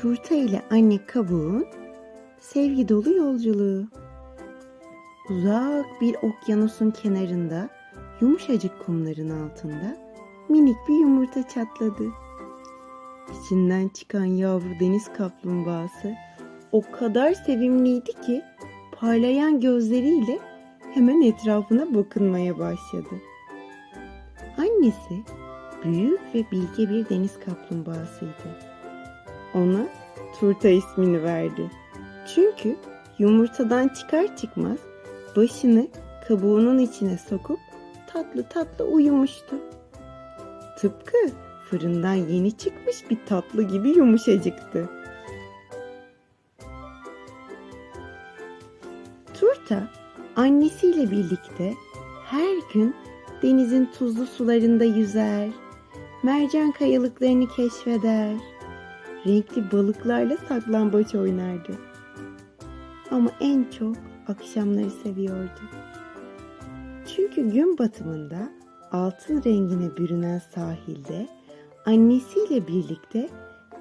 Turta ile anne kabuğun sevgi dolu yolculuğu. Uzak bir okyanusun kenarında, yumuşacık kumların altında minik bir yumurta çatladı. İçinden çıkan yavru deniz kaplumbağası o kadar sevimliydi ki parlayan gözleriyle hemen etrafına bakınmaya başladı. Annesi büyük ve bilge bir deniz kaplumbağasıydı. Ona Turta ismini verdi. Çünkü yumurtadan çıkar çıkmaz başını kabuğunun içine sokup tatlı tatlı uyumuştu. Tıpkı fırından yeni çıkmış bir tatlı gibi yumuşacıktı. Turta annesiyle birlikte her gün denizin tuzlu sularında yüzer, mercan kayalıklarını keşfeder, renkli balıklarla saklambaç oynardı. Ama en çok akşamları seviyordu. Çünkü gün batımında altın rengine bürünen sahilde annesiyle birlikte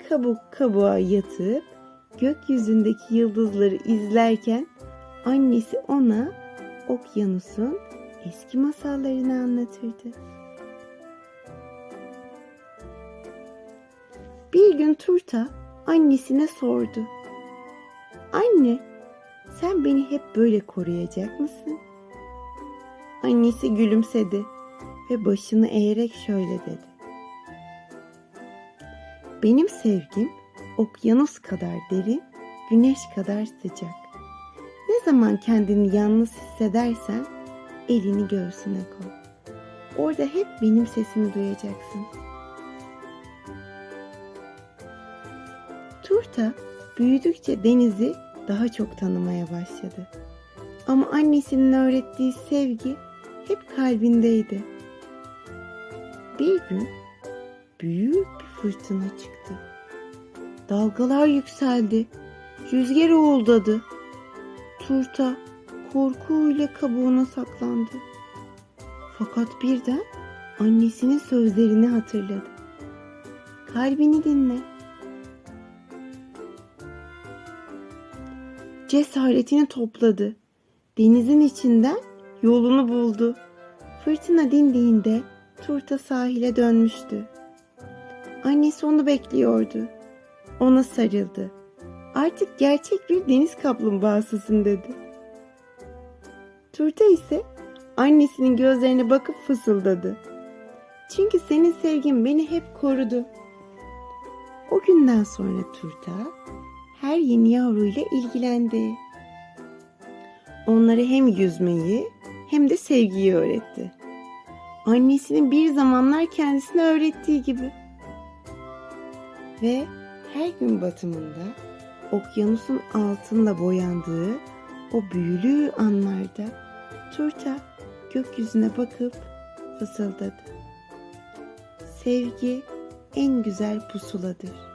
kabuk kabuğa yatıp gökyüzündeki yıldızları izlerken annesi ona okyanusun eski masallarını anlatırdı. Bir gün Turta annesine sordu. Anne, sen beni hep böyle koruyacak mısın? Annesi gülümsedi ve başını eğerek şöyle dedi. Benim sevgim okyanus kadar derin, güneş kadar sıcak. Ne zaman kendini yalnız hissedersen elini göğsüne koy. Orada hep benim sesimi duyacaksın. Turta büyüdükçe denizi daha çok tanımaya başladı. Ama annesinin öğrettiği sevgi hep kalbindeydi. Bir gün büyük bir fırtına çıktı. Dalgalar yükseldi. Rüzgar uğuldadı. Turta korkuyla kabuğuna saklandı. Fakat birden annesinin sözlerini hatırladı. Kalbini dinle. Cesaretini topladı. Denizin içinden yolunu buldu. Fırtına dindiğinde turta sahile dönmüştü. Annesi onu bekliyordu. Ona sarıldı. Artık gerçek bir deniz kaplumbağasısın dedi. Turta ise annesinin gözlerine bakıp fısıldadı. Çünkü senin sevgin beni hep korudu. O günden sonra Turta her yeni yavruyla ilgilendi. Onlara hem yüzmeyi hem de sevgiyi öğretti. Annesinin bir zamanlar kendisine öğrettiği gibi. Ve her gün batımında okyanusun altınla boyandığı o büyülü anlarda Turta gökyüzüne bakıp fısıldadı. Sevgi en güzel pusuladır.